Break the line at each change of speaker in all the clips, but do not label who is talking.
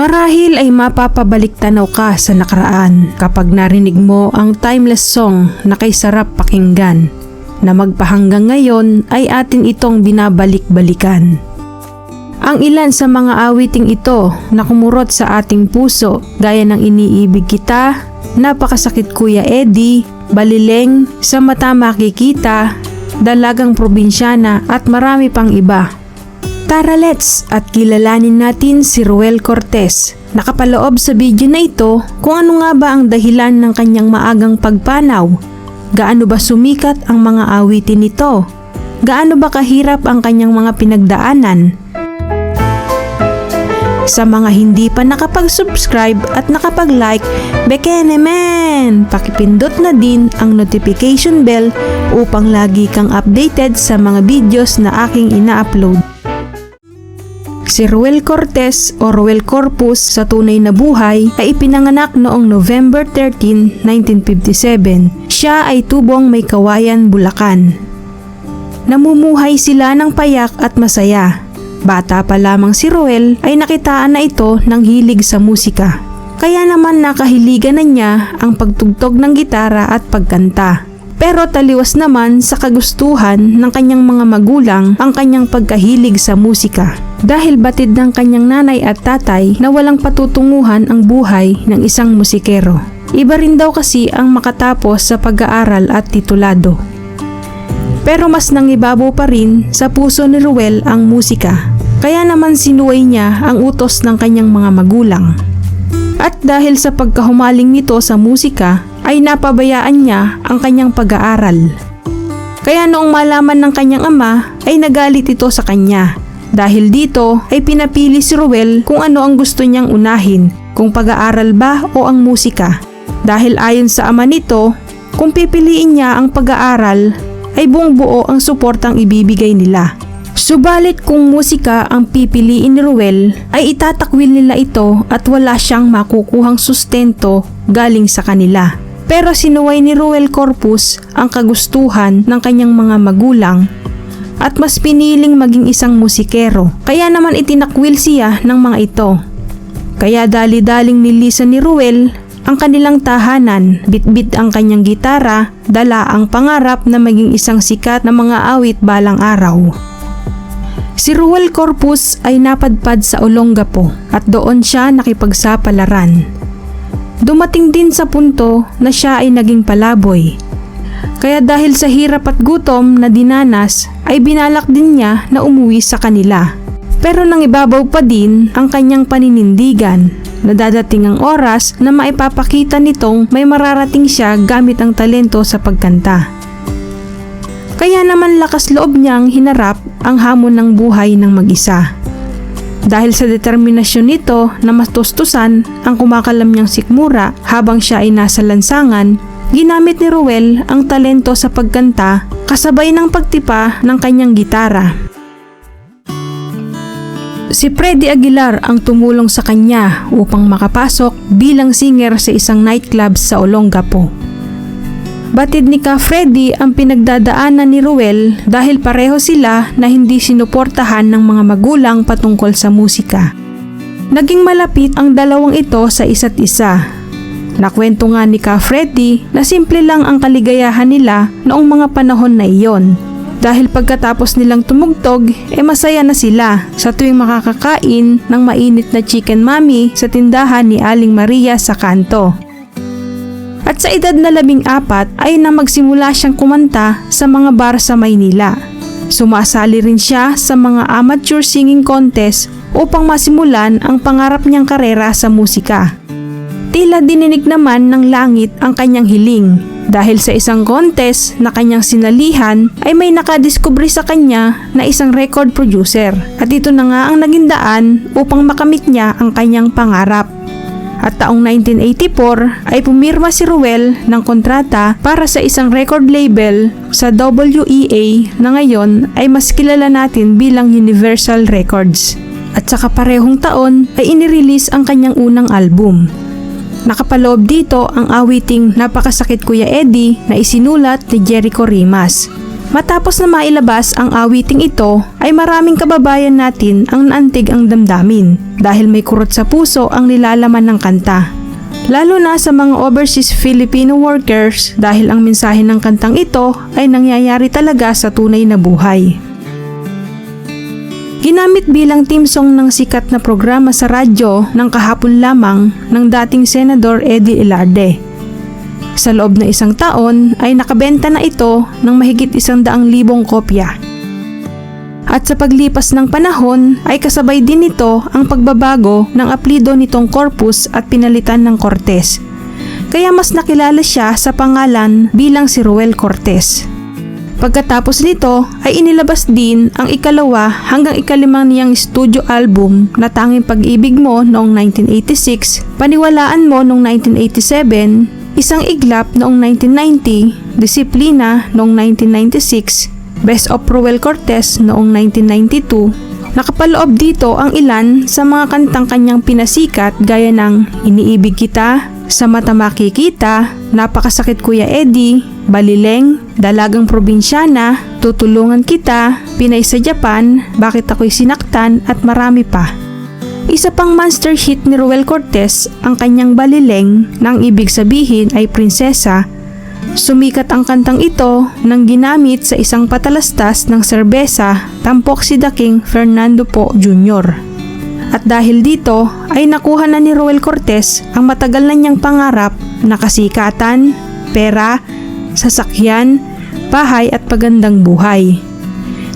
Marahil ay mapapabalik tanaw ka sa nakaraan kapag narinig mo ang timeless song na kay sarap pakinggan na magpahanggang ngayon ay atin itong binabalik-balikan. Ang ilan sa mga awiting ito na kumurot sa ating puso gaya ng iniibig kita, napakasakit Kuya Eddie, balileng, sa mata makikita, dalagang probinsyana at marami pang iba. Tara let's at kilalanin natin si Ruel Cortez. Nakapaloob sa video na ito kung ano nga ba ang dahilan ng kanyang maagang pagpanaw. Gaano ba sumikat ang mga awitin nito? Gaano ba kahirap ang kanyang mga pinagdaanan? Sa mga hindi pa nakapag-subscribe at nakapag-like, bekene men! Pakipindot na din ang notification bell upang lagi kang updated sa mga videos na aking ina-upload. Si Ruel Cortez o Ruel Corpus sa tunay na buhay ay ipinanganak noong November 13, 1957. Siya ay tubong may kawayan Bulacan. Namumuhay sila ng payak at masaya. Bata pa lamang si Ruel ay nakitaan na ito ng hilig sa musika. Kaya naman nakahiligan na niya ang pagtugtog ng gitara at pagkanta. Pero taliwas naman sa kagustuhan ng kanyang mga magulang ang kanyang pagkahilig sa musika. Dahil batid ng kanyang nanay at tatay na walang patutunguhan ang buhay ng isang musikero. Iba rin daw kasi ang makatapos sa pag-aaral at titulado. Pero mas nangibabaw pa rin sa puso ni Ruel ang musika. Kaya naman sinuway niya ang utos ng kanyang mga magulang. At dahil sa pagkahumaling nito sa musika, ay napabayaan niya ang kanyang pag-aaral. Kaya noong malaman ng kanyang ama ay nagalit ito sa kanya. Dahil dito ay pinapili si Ruel kung ano ang gusto niyang unahin, kung pag-aaral ba o ang musika. Dahil ayon sa ama nito, kung pipiliin niya ang pag-aaral ay buong buo ang suportang ibibigay nila. Subalit kung musika ang pipiliin ni Ruel ay itatakwil nila ito at wala siyang makukuhang sustento galing sa kanila. Pero sinuway ni Ruel Corpus ang kagustuhan ng kanyang mga magulang at mas piniling maging isang musikero. Kaya naman itinakwil siya ng mga ito. Kaya dali-daling nilisan ni Ruel ang kanilang tahanan, bitbit ang kanyang gitara, dala ang pangarap na maging isang sikat na mga awit balang araw. Si Ruel Corpus ay napadpad sa Olongapo at doon siya nakipagsapalaran. Dumating din sa punto na siya ay naging palaboy. Kaya dahil sa hirap at gutom na dinanas ay binalak din niya na umuwi sa kanila. Pero nang ibabaw pa din ang kanyang paninindigan na dadating ang oras na maipapakita nitong may mararating siya gamit ang talento sa pagkanta. Kaya naman lakas loob niyang hinarap ang hamon ng buhay ng mag-isa. Dahil sa determinasyon nito na matustusan ang kumakalam niyang sikmura habang siya ay nasa lansangan, ginamit ni Ruel ang talento sa pagkanta kasabay ng pagtipa ng kanyang gitara. Si Freddy Aguilar ang tumulong sa kanya upang makapasok bilang singer sa isang nightclub sa Olongapo. Batid ni Ka Freddy ang pinagdadaanan ni Ruel dahil pareho sila na hindi sinuportahan ng mga magulang patungkol sa musika. Naging malapit ang dalawang ito sa isa't isa. Nakwento nga ni Ka Freddy na simple lang ang kaligayahan nila noong mga panahon na iyon. Dahil pagkatapos nilang tumugtog, eh masaya na sila sa tuwing makakakain ng mainit na chicken mami sa tindahan ni Aling Maria sa kanto. At sa edad na labing apat ay na magsimula siyang kumanta sa mga bar sa Maynila. Sumasali rin siya sa mga amateur singing contest upang masimulan ang pangarap niyang karera sa musika. Tila dininig naman ng langit ang kanyang hiling dahil sa isang contest na kanyang sinalihan ay may nakadiskubre sa kanya na isang record producer at ito na nga ang naging daan upang makamit niya ang kanyang pangarap. At taong 1984 ay pumirma si Ruel ng kontrata para sa isang record label sa WEA na ngayon ay mas kilala natin bilang Universal Records. At saka parehong taon ay inirelease ang kanyang unang album. Nakapaloob dito ang awiting Napakasakit Kuya Eddie na isinulat ni Jericho Rimas. Matapos na mailabas ang awiting ito, ay maraming kababayan natin ang naantig ang damdamin dahil may kurot sa puso ang nilalaman ng kanta. Lalo na sa mga overseas Filipino workers dahil ang mensahe ng kantang ito ay nangyayari talaga sa tunay na buhay. Ginamit bilang team song ng sikat na programa sa radyo ng kahapon lamang ng dating Senador Eddie Ilarde. Sa loob ng isang taon ay nakabenta na ito ng mahigit isang daang libong kopya. At sa paglipas ng panahon ay kasabay din nito ang pagbabago ng aplido nitong Corpus at pinalitan ng Cortez. Kaya mas nakilala siya sa pangalan bilang si Ruel Cortez. Pagkatapos nito ay inilabas din ang ikalawa hanggang ikalimang niyang studio album na Tanging Pag-ibig Mo noong 1986, Paniwalaan Mo noong 1987, Isang Iglap noong 1990, Disiplina noong 1996, Best of Ruel Cortez noong 1992. Nakapaloob dito ang ilan sa mga kantang kanyang pinasikat gaya ng Iniibig Kita, Sa Mata Makikita, Napakasakit Kuya Eddie, Balileng, Dalagang Probinsyana, Tutulungan Kita, Pinay sa Japan, Bakit Ako'y Sinaktan at marami pa. Isa pang monster hit ni Ruel Cortez ang kanyang balileng na ang ibig sabihin ay prinsesa. Sumikat ang kantang ito nang ginamit sa isang patalastas ng serbesa tampok si The King Fernando Po Jr. At dahil dito ay nakuha na ni Ruel Cortez ang matagal na niyang pangarap na kasikatan, pera, sasakyan, bahay at pagandang buhay.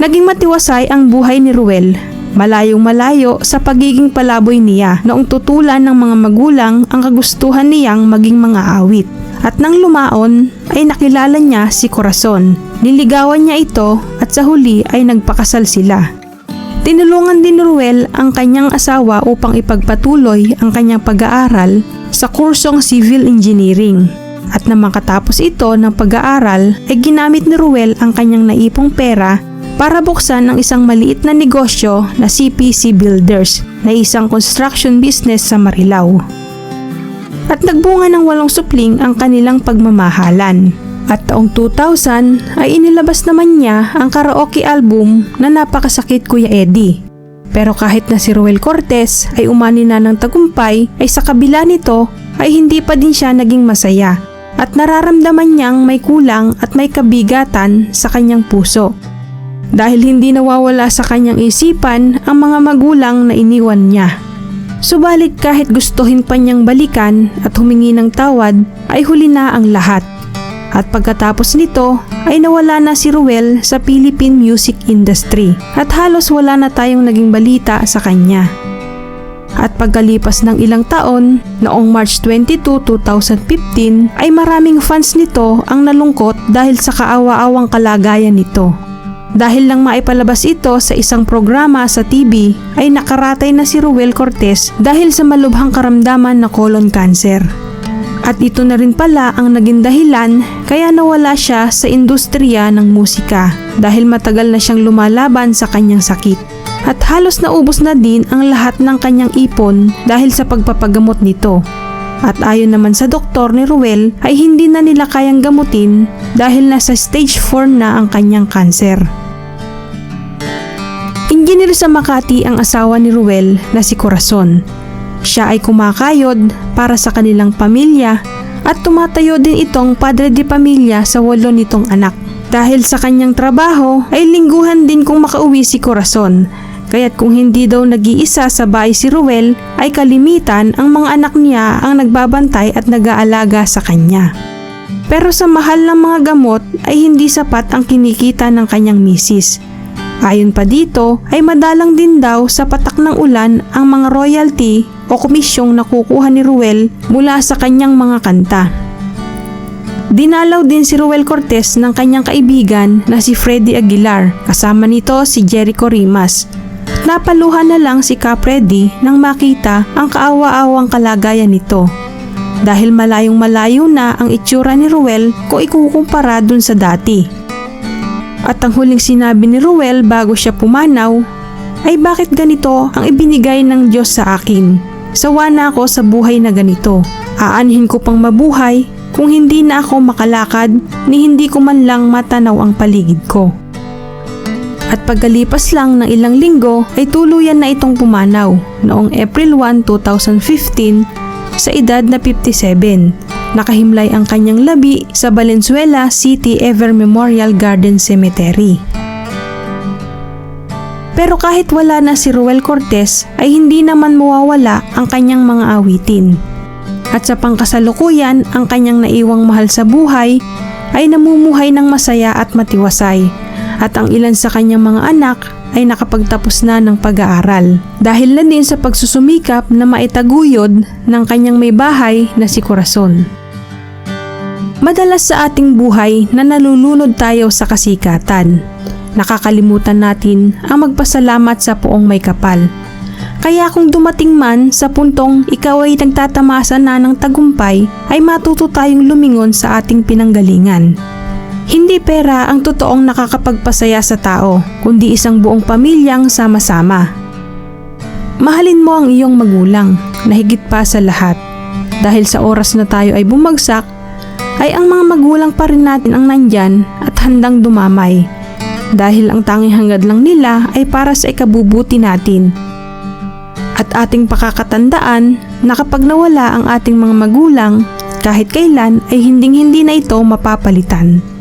Naging matiwasay ang buhay ni Ruel malayong malayo sa pagiging palaboy niya noong tutulan ng mga magulang ang kagustuhan niyang maging mga awit. At nang lumaon ay nakilala niya si Corazon. Niligawan niya ito at sa huli ay nagpakasal sila. Tinulungan din ni Ruel ang kanyang asawa upang ipagpatuloy ang kanyang pag-aaral sa kursong Civil Engineering. At nang makatapos ito ng pag-aaral ay ginamit ni Ruel ang kanyang naipong pera para buksan ang isang maliit na negosyo na CPC Builders na isang construction business sa Marilao. At nagbunga ng walong supling ang kanilang pagmamahalan. At taong 2000 ay inilabas naman niya ang karaoke album na Napakasakit Kuya Eddie. Pero kahit na si Ruel Cortez ay umani na ng tagumpay ay sa kabila nito ay hindi pa din siya naging masaya at nararamdaman niyang may kulang at may kabigatan sa kanyang puso dahil hindi nawawala sa kanyang isipan ang mga magulang na iniwan niya. Subalit kahit gustuhin pa niyang balikan at humingi ng tawad ay huli na ang lahat. At pagkatapos nito ay nawala na si Ruel sa Philippine music industry at halos wala na tayong naging balita sa kanya. At pagkalipas ng ilang taon, noong March 22, 2015 ay maraming fans nito ang nalungkot dahil sa kaawa-awang kalagayan nito. Dahil lang maipalabas ito sa isang programa sa TV ay nakaratay na si Ruel Cortez dahil sa malubhang karamdaman na colon cancer. At ito na rin pala ang naging dahilan kaya nawala siya sa industriya ng musika dahil matagal na siyang lumalaban sa kanyang sakit. At halos naubos na din ang lahat ng kanyang ipon dahil sa pagpapagamot nito. At ayon naman sa doktor ni Ruel ay hindi na nila kayang gamutin dahil nasa stage 4 na ang kanyang kanser. Engineer sa Makati ang asawa ni Ruel na si Corazon. Siya ay kumakayod para sa kanilang pamilya at tumatayo din itong padre de pamilya sa walo nitong anak. Dahil sa kanyang trabaho ay lingguhan din kung makauwi si Corazon. Kaya't kung hindi daw nag-iisa sa bahay si Ruel ay kalimitan ang mga anak niya ang nagbabantay at nag-aalaga sa kanya. Pero sa mahal ng mga gamot ay hindi sapat ang kinikita ng kanyang misis. Ayon pa dito ay madalang din daw sa patak ng ulan ang mga royalty o komisyong nakukuha ni Ruel mula sa kanyang mga kanta. Dinalaw din si Ruel Cortez ng kanyang kaibigan na si Freddy Aguilar, kasama nito si Jericho Rimas. Napaluhan na lang si Capredi nang makita ang kaawa-awang kalagayan nito. Dahil malayong malayo na ang itsura ni Ruel kung ikukumpara dun sa dati. At ang huling sinabi ni Ruel bago siya pumanaw ay bakit ganito ang ibinigay ng Diyos sa akin. Sawa na ako sa buhay na ganito. Aanhin ko pang mabuhay kung hindi na ako makalakad ni hindi ko man lang matanaw ang paligid ko. At pagkalipas lang ng ilang linggo ay tuluyan na itong pumanaw noong April 1, 2015 sa edad na 57. Nakahimlay ang kanyang labi sa Valenzuela City Ever Memorial Garden Cemetery. Pero kahit wala na si Ruel Cortez ay hindi naman mawawala ang kanyang mga awitin. At sa pangkasalukuyan, ang kanyang naiwang mahal sa buhay ay namumuhay ng masaya at matiwasay. At ang ilan sa kanyang mga anak ay nakapagtapos na ng pag-aaral. Dahil na din sa pagsusumikap na maitaguyod ng kanyang may bahay na si Corazon. Madalas sa ating buhay na nalulunod tayo sa kasikatan. Nakakalimutan natin ang magpasalamat sa poong may kapal. Kaya kung dumating man sa puntong ikaw ay nagtatamasa na ng tagumpay, ay matuto tayong lumingon sa ating pinanggalingan. Hindi pera ang totoong nakakapagpasaya sa tao, kundi isang buong pamilyang sama-sama. Mahalin mo ang iyong magulang na higit pa sa lahat. Dahil sa oras na tayo ay bumagsak, ay ang mga magulang pa rin natin ang nandyan at handang dumamay. Dahil ang tanging hangad lang nila ay para sa ikabubuti natin. At ating pakakatandaan na kapag nawala ang ating mga magulang, kahit kailan ay hinding-hindi na ito mapapalitan.